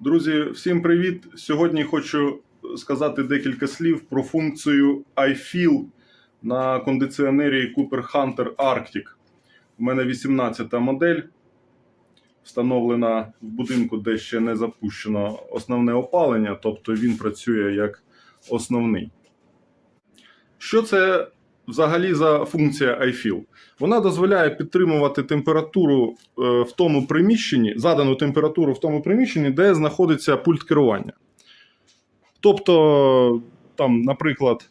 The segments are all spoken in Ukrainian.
Друзі, всім привіт! Сьогодні хочу сказати декілька слів про функцію iFeel на кондиціонері Cooper Hunter Arctic. У мене 18-та модель, встановлена в будинку, де ще не запущено основне опалення, тобто він працює як основний. Що це взагалі за функція iFeel? Вона дозволяє підтримувати температуру е, в тому приміщенні, задану температуру в тому приміщенні, де знаходиться пульт керування. Тобто, там, наприклад,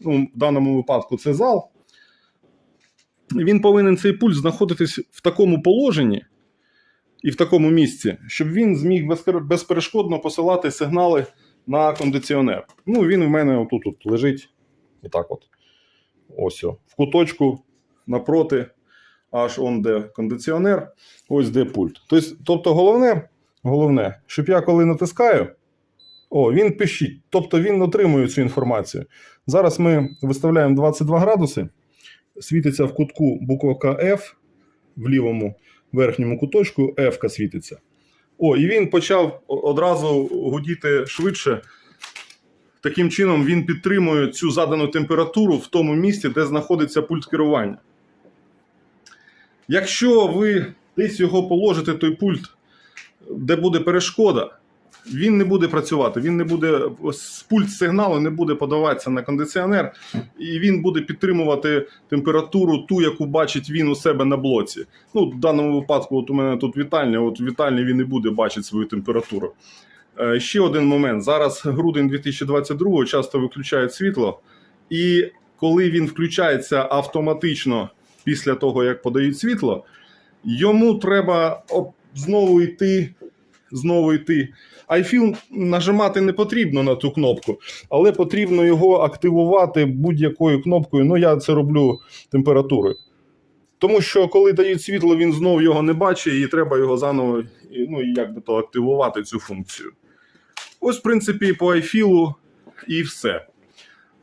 ну, в даному випадку це зал. Він повинен цей пульт знаходитись в такому положенні і в такому місці, щоб він зміг безперешкодно посилати сигнали на кондиціонер. Ну, він у мене отут от лежить. Отак от. Ось в куточку напроти, аж он де кондиціонер, ось де пульт. Тобто, головне, головне, щоб я коли натискаю, о, він пишіть. Тобто він отримує цю інформацію. Зараз ми виставляємо 22 градуси, світиться в кутку буковка F в лівому верхньому куточку, F світиться. О, і він почав одразу гудіти швидше. Таким чином він підтримує цю задану температуру в тому місці, де знаходиться пульт керування. Якщо ви десь його положите, той пульт, де буде перешкода, він не буде працювати. Він не буде пульт сигналу не буде подаватися на кондиціонер, і він буде підтримувати температуру, ту, яку бачить він у себе на блоці. Ну, в даному випадку, от у мене тут вітальня, от вітальні він не буде бачити свою температуру. Е, Ще один момент. Зараз грудень 2022 часто виключають світло, і коли він включається автоматично після того, як подають світло, йому треба знову йти. Знову йти. iFilm нажимати не потрібно на ту кнопку, але потрібно його активувати будь-якою кнопкою. Ну, я це роблю температурою. Тому що коли дають світло, він знову його не бачить, і треба його заново ну, як би то активувати цю функцію. Ось, в принципі, по iFeel і все.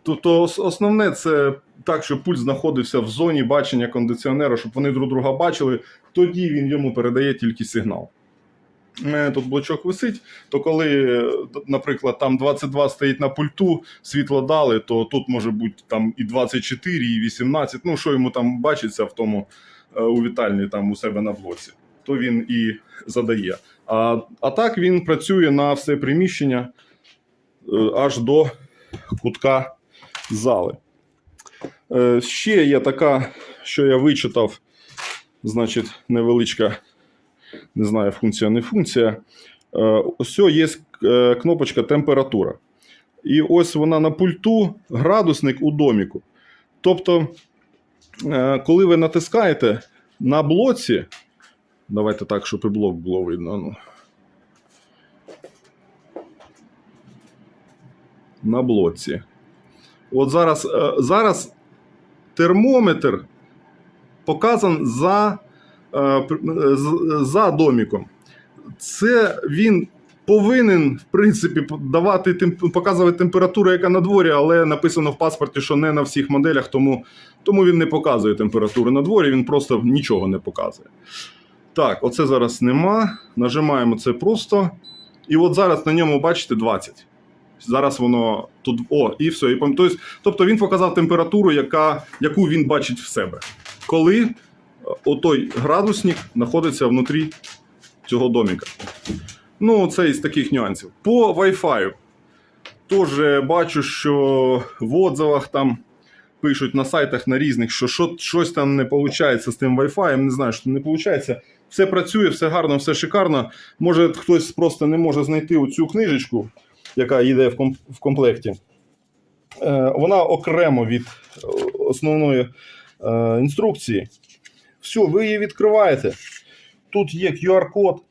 Тобто, основне це так, щоб пульт знаходився в зоні бачення кондиціонера, щоб вони друг друга бачили, тоді він йому передає тільки сигнал. У мене тут блочок висить, то коли, е, наприклад, там 22 стоїть на пульту, світло дали, то тут може бути там і 24, і 18, ну що йому там бачиться в тому е, у вітальні там у себе на блоці, то він і задає. А, а так він працює на все приміщення е, аж до кутка зали. Е, Ще є така, що я вичитав, значить, невеличка, не знаю, функція, не функція. Е, Ось є кнопочка температура. І ось вона на пульту, градусник у доміку. Тобто, коли ви натискаєте на блоці, давайте так, щоб і блок було видно. Ну. На блоці. От зараз, е, зараз термометр показан за, е, е, за доміком. Це він повинен, в принципі, давати показувати температуру, яка на дворі, але написано в паспорті, що не на всіх моделях, тому, тому він не показує температуру на дворі, він просто нічого не показує. Так, оце зараз нема. Нажимаємо це просто. І от зараз на ньому, бачите, 20. Зараз воно тут. О, і все. І, тобто, тобто він показав температуру, яка, яку він бачить в себе. Коли е, отой градусник знаходиться внутрі цього доміка. Ну, це із таких нюансів. По Wi-Fi. Теж бачу, що в отзивах там пишуть на сайтах на різних, що що- щось там не виходить з тим Wi-Fi. Не знаю, що не виходить. Все працює, все гарно, все шикарно. Може, хтось просто не може знайти оцю книжечку, яка йде в, комплекті. Е, вона окремо від е, основної е, інструкції. Все, ви її відкриваєте. Тут є QR-код,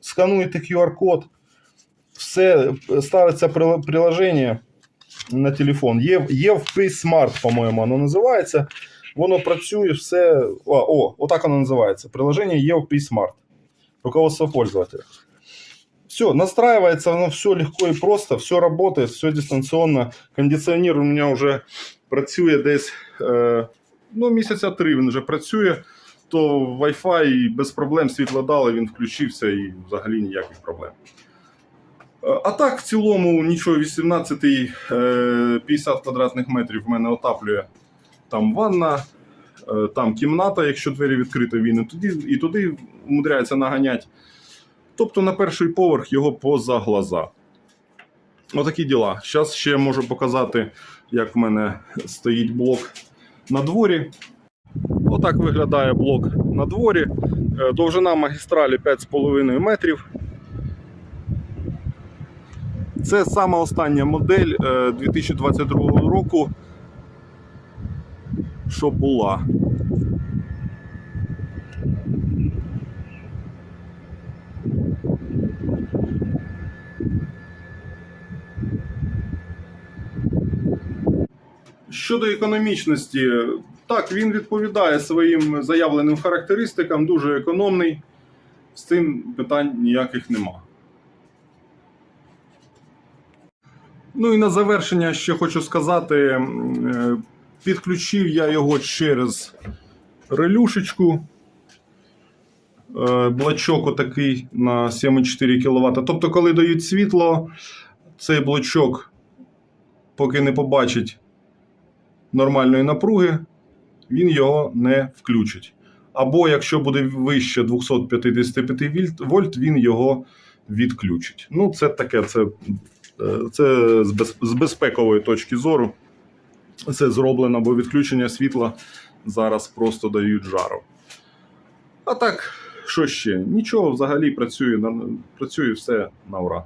скануєте QR-код, все ставиться прил- приложення на телефон. Є, є в Pay Smart, по-моєму, воно називається. Воно працює, все. О, о, отак воно називається. Приложення Pay Smart. Руководство пользователя. Все, настраивается оно все легко и просто, все работает, все дистанционно. Кондиціонер у мене вже працює десь е, ну, місяця три він вже працює, то Wi-Fi без проблем світло дали, він включився і взагалі ніяких проблем. А так, в цілому, нічого 18 е, 50 квадратних метрів в мене отаплює. Там ванна, е, там кімната, якщо двері відкриті, він і туди, умудряється наганяти. Тобто на перший поверх його поза глаза. Отакі діла. Зараз ще можу показати, як в мене стоїть блок на дворі. Отак виглядає блок на дворі. Е, Довжина магістралі 5,5 метрів. Це саме остання модель е, 2022 року, що була. Щодо економічності, так, він відповідає своїм заявленим характеристикам, дуже економний. З цим питань ніяких нема. Ну і на завершення ще хочу сказати: е, підключив я його через релюшечку. Е, Блочок отакий на 7,4 кВт. Тобто, коли дають світло, цей блочок, поки не побачить нормальної напруги, він його не включить. Або якщо буде вище 255 вольт, він його відключить. Ну, це таке, це, е, це з безпекової точки зору. Це зроблено, бо відключення світла зараз просто дають жару. А так, що ще? Нічого взагалі працює, працює все на ура.